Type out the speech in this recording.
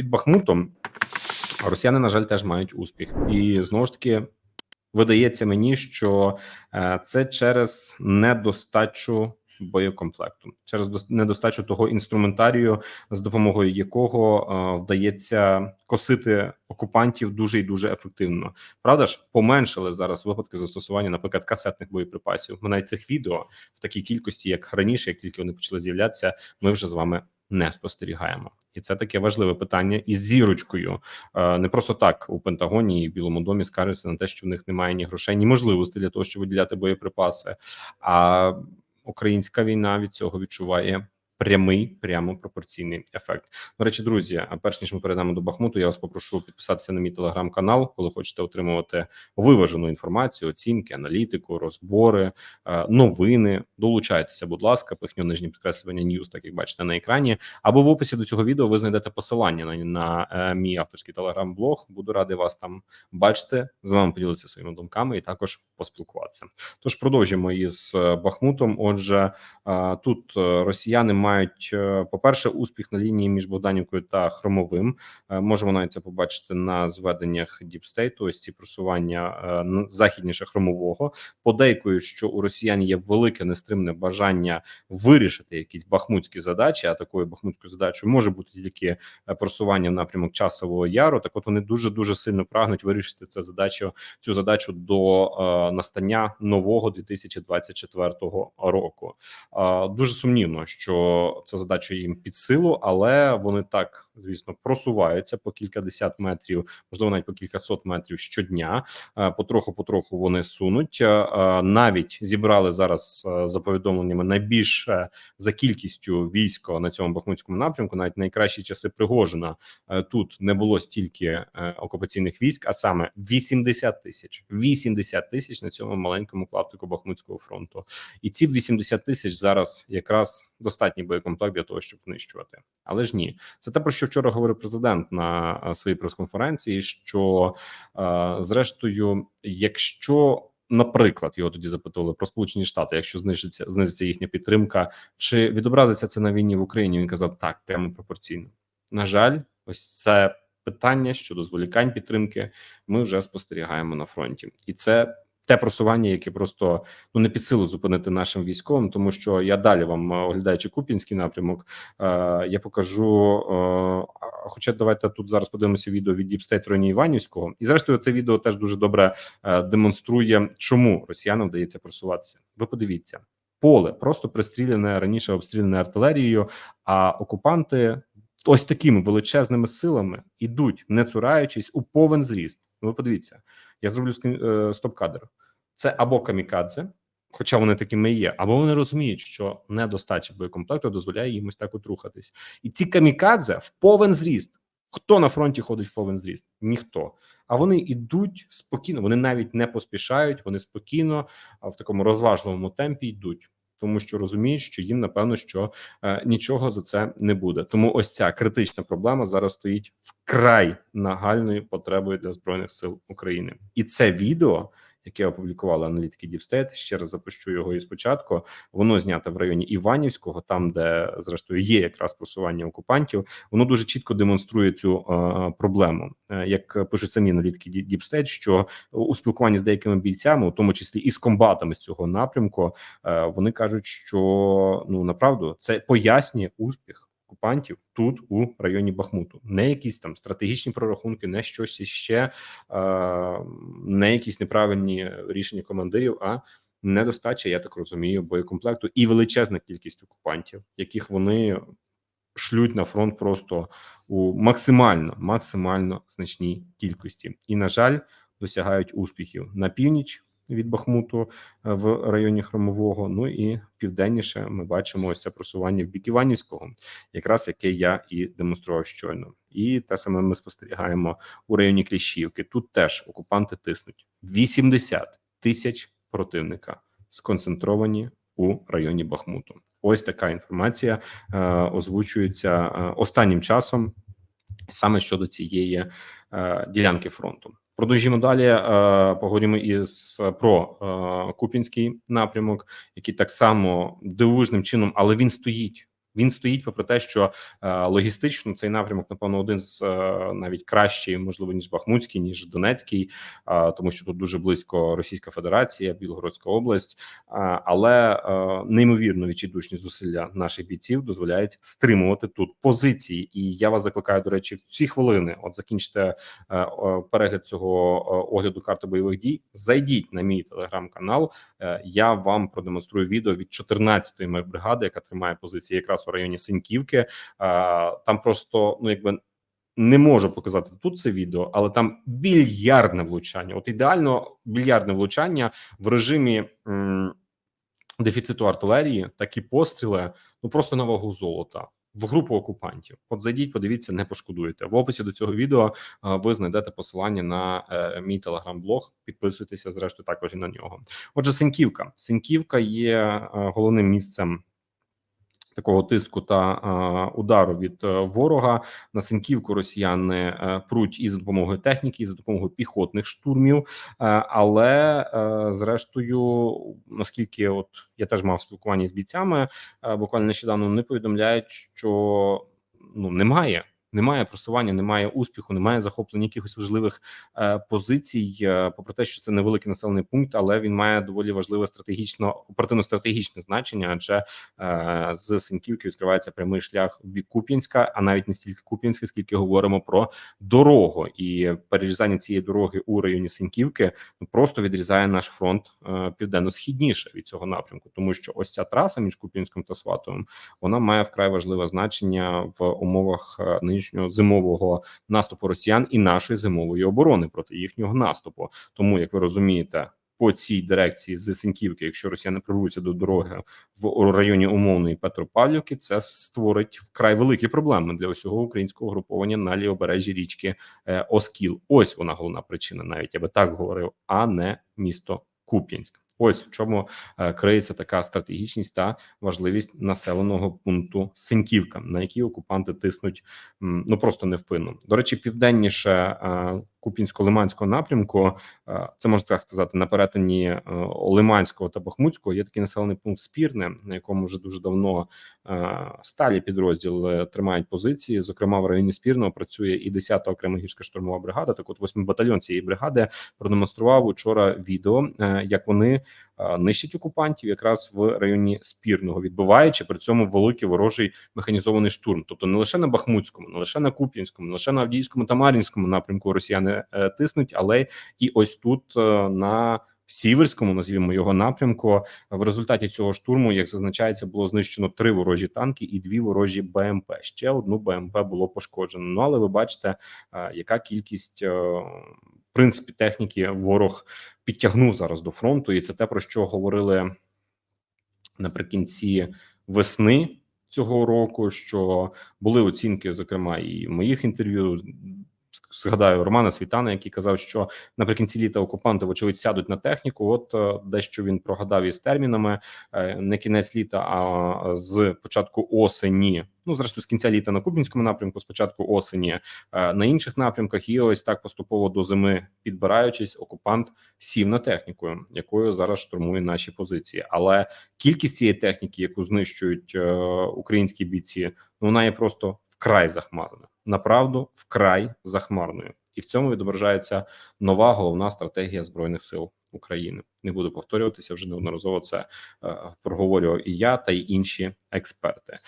під Бахмутом росіяни, на жаль, теж мають успіх, і знову ж таки видається мені, що е, це через недостачу боєкомплекту, через дос- недостачу того інструментарію, з допомогою якого е, вдається косити окупантів дуже і дуже ефективно. Правда ж, поменшили зараз випадки застосування, наприклад, касетних боєприпасів. Ми навіть цих відео в такій кількості, як раніше, як тільки вони почали з'являтися, ми вже з вами не спостерігаємо, і це таке важливе питання із зірочкою. Е, Не просто так у Пентагоні і Білому домі скаржаться на те, що в них немає ні грошей, ні можливості для того, щоб виділяти боєприпаси. А українська війна від цього відчуває. Прямий, прямо пропорційний ефект. До речі, друзі, а перш ніж ми перейдемо до Бахмуту, я вас попрошу підписатися на мій телеграм-канал, коли хочете отримувати виважену інформацію, оцінки, аналітику, розбори, е, новини. Долучайтеся, будь ласка, пихню нижнє підкреслювання Ньюс, так як бачите на екрані. Або в описі до цього відео ви знайдете посилання на, на е, мій авторський телеграм-блог. Буду радий вас там бачити, з вами поділитися своїми думками і також поспілкуватися. Тож продовжуємо із е, Бахмутом. Отже, тут росіяни мають, е, по-перше, успіх на лінії між Богданівкою та Хромовим. Е, Можемо навіть це побачити на зведеннях Діпстейту. Ось ці просування е, західніше хромового. Подейкують, що у росіян є велике нестримне бажання вирішити якісь бахмутські задачі. А такою бахмутською задачею може бути тільки просування в напрямок часового яру. Так, от вони дуже дуже сильно прагнуть вирішити це задачу цю задачу до настання нового 2024 року. Дуже сумнівно, що ця задача їм під силу, але вони так, звісно, просуваються по кількадесят метрів, можливо, навіть по кількасот метрів щодня. Е, Потроху, потроху вони сунуть. Е, е, Навіть зібрали зараз за повідомленнями найбільше за кількістю війська на цьому бахмутському напрямку. Навіть найкращі часи Пригожина тут не було стільки окупаційних військ, а саме 80 тисяч. 80 тисяч на цьому маленькому клаптику Бахмутського фронту. І ці 80 тисяч зараз якраз достатній боєкомплект для того, щоб знищувати. Але ж ні, це те про що вчора говорив президент на своїй прес-конференції. Що зрештою, якщо Наприклад, його тоді запитували про Сполучені Штати, якщо знижиться знизиться їхня підтримка, чи відобразиться це на війні в Україні? Він казав так, прямо пропорційно. На жаль, ось це питання щодо зволікань підтримки. Ми вже спостерігаємо на фронті, і це те просування, яке просто ну не під силу зупинити нашим військовим, тому що я далі вам е, оглядаючи Купінський напрямок, е, я покажу. Е, хоча давайте тут зараз подивимося відео від Діпстейт в районі Іванівського, і зрештою це відео теж дуже добре е, демонструє, чому росіянам вдається просуватися. Ви подивіться. Поле просто пристріляне раніше обстріляне артилерією, а окупанти ось такими величезними силами ідуть, не цураючись у повен зріст. Ну, Ви подивіться, я зроблю е, стоп-кадр. Це або камікадзе, хоча вони такими і є, або вони розуміють, що недостача боєкомплекту дозволяє їм ось так от рухатись. І ці камікадзе в повен зріст. Хто на фронті ходить в повен зріст? Ніхто. А вони йдуть спокійно, вони навіть не поспішають, вони спокійно, в такому розважливому темпі йдуть. Тому що розуміють, що їм напевно що е, нічого за це не буде. Тому ось ця критична проблема зараз стоїть вкрай нагальною потребою для збройних сил України, і це відео, яке опублікували аналітики Діпстейт, ще раз запущу його і спочатку. Воно знято в районі Іванівського, там де зрештою є якраз просування окупантів. Воно дуже чітко демонструє цю е, проблему. Е, як пишуть самі аналітики Ді- Діпстейт, що у спілкуванні з деякими бійцями, у тому числі і з комбатами з цього напрямку, е, вони кажуть, що ну направду це пояснює успіх окупантів тут у районі Бахмуту, не якісь там стратегічні прорахунки, не щось іще, е, не якісь неправильні рішення командирів, а недостача, я так розумію, боєкомплекту і величезна кількість окупантів, яких вони шлють на фронт просто у максимально максимально значній кількості, і на жаль, досягають успіхів. На північ від Бахмуту е, в районі Хромового. Ну і південніше ми бачимо ось це просування в бік Іванівського, якраз яке я і демонстрував щойно. І те саме ми спостерігаємо у районі Кліщівки. Тут теж окупанти тиснуть 80 тисяч противника сконцентровані у районі Бахмуту. Ось така інформація е, озвучується е, останнім часом саме щодо цієї е, ділянки фронту. Продовжимо далі. Е, поговоримо із про е, Купінський напрямок, який так само дивовижним чином, але він стоїть. Він стоїть попри те, що е, логістично цей напрямок, напевно, один з е, навіть кращий, можливо, ніж Бахмутський, ніж Донецький, е, тому що тут дуже близько Російська Федерація, Білгородська область, е, але е, неймовірно відчайдушні зусилля наших бійців дозволяють стримувати тут позиції. І я вас закликаю, до речі, в ці хвилини. От закінчите е, е, перегляд цього е, огляду карти бойових дій. Зайдіть на мій телеграм-канал. Е, Я вам продемонструю відео від 14-ї бригади, яка тримає позиції якраз у районі Синьківки. Е, Там просто ну якби. Не можу показати тут це відео, але там більярдне влучання. От ідеально більярдне влучання в режимі м, дефіциту артилерії, такі постріли, ну просто на вагу золота в групу окупантів. От зайдіть, подивіться, не пошкодуєте. В описі до цього відео е, ви знайдете посилання на е, мій телеграм-блог. Підписуйтеся, зрештою, також і на нього. Отже, Синьківка. Синьківка є е, головним місцем. Такого тиску та удару від е, ворога на Синківку росіяни е, пруть і за допомогою техніки, і за допомогою піхотних штурмів. Е, але зрештою, наскільки от я теж мав спілкування з бійцями, буквально нещодавно вони повідомляють, що ну немає. Немає просування, немає успіху, немає захоплення якихось важливих е, позицій. Е, попри те, що це невеликий населений пункт, але він має доволі важливе стратегічно оперативно-стратегічне значення. Адже е, з Синьківки відкривається прямий шлях в бік Куп'янська, а навіть не стільки Куп'янська, скільки говоримо про дорогу. І перерізання цієї дороги у районі Синьківки ну, просто відрізає наш фронт південно-східніше від цього напрямку, тому що ось ця траса між Куп'янськом та Сватовим вона має вкрай важливе значення в умовах е, нинішнього зимового наступу росіян і нашої зимової оборони проти їхнього наступу. Тому, як ви розумієте, по цій дирекції з Синьківки, якщо росіяни прорвуться до дороги в районі умовної Петропавлівки, це створить вкрай великі проблеми для усього українського груповання на лівобережжі річки е, Оскіл. Ось вона головна причина, навіть я би так говорив, а не місто Куп'янськ. Ось в чому е, криється така стратегічність та важливість населеного пункту Синьківка, на який окупанти тиснуть ну просто невпинно. До речі, південніше Куп'янсько-Лиманського напрямку, е, це можна так сказати, на перетині е, Лиманського та Бахмутського є такий населений пункт Спірне, на якому вже дуже давно е, сталі підрозділи тримають позиції. Зокрема, в районі Спірного працює і 10-та окрема гірська штурмова бригада. Так, от 8 батальйон цієї бригади продемонстрував учора відео, як вони е, нищать окупантів якраз в районі Спірного, відбиваючи при цьому великий ворожий механізований штурм. Тобто не лише на Бахмутському, не лише на Куп'янському, не лише на Авдіївському та Мар'їнському напрямку Росіяни е, тиснуть, але і ось тут е, на Сіверському, назвімо його напрямку. В результаті цього штурму, як зазначається, було знищено три ворожі танки і дві ворожі БМП. Ще одну БМП було пошкоджено. Ну але ви бачите, яка кількість принципі техніки ворог підтягнув зараз до фронту, і це те про що говорили наприкінці весни цього року. Що були оцінки, зокрема, і в моїх інтерв'ю. Згадаю Романа Світана, який казав, що наприкінці літа окупанти, вочевидь, сядуть на техніку. От е, дещо він прогадав із термінами е, не кінець літа, а з початку осені. Ну, зрештою, з кінця літа на Кубінському напрямку, з початку осені е, на інших напрямках, і ось так поступово до зими підбираючись, окупант сів на техніку, якою зараз штурмує наші позиції. Але кількість цієї техніки, яку знищують українські бійці, ну вона є просто вкрай захмарною. Направду вкрай захмарною, і в цьому відображається нова головна стратегія збройних сил України. Не буду повторюватися вже неодноразово. Це е, проговорював і я та й інші експерти.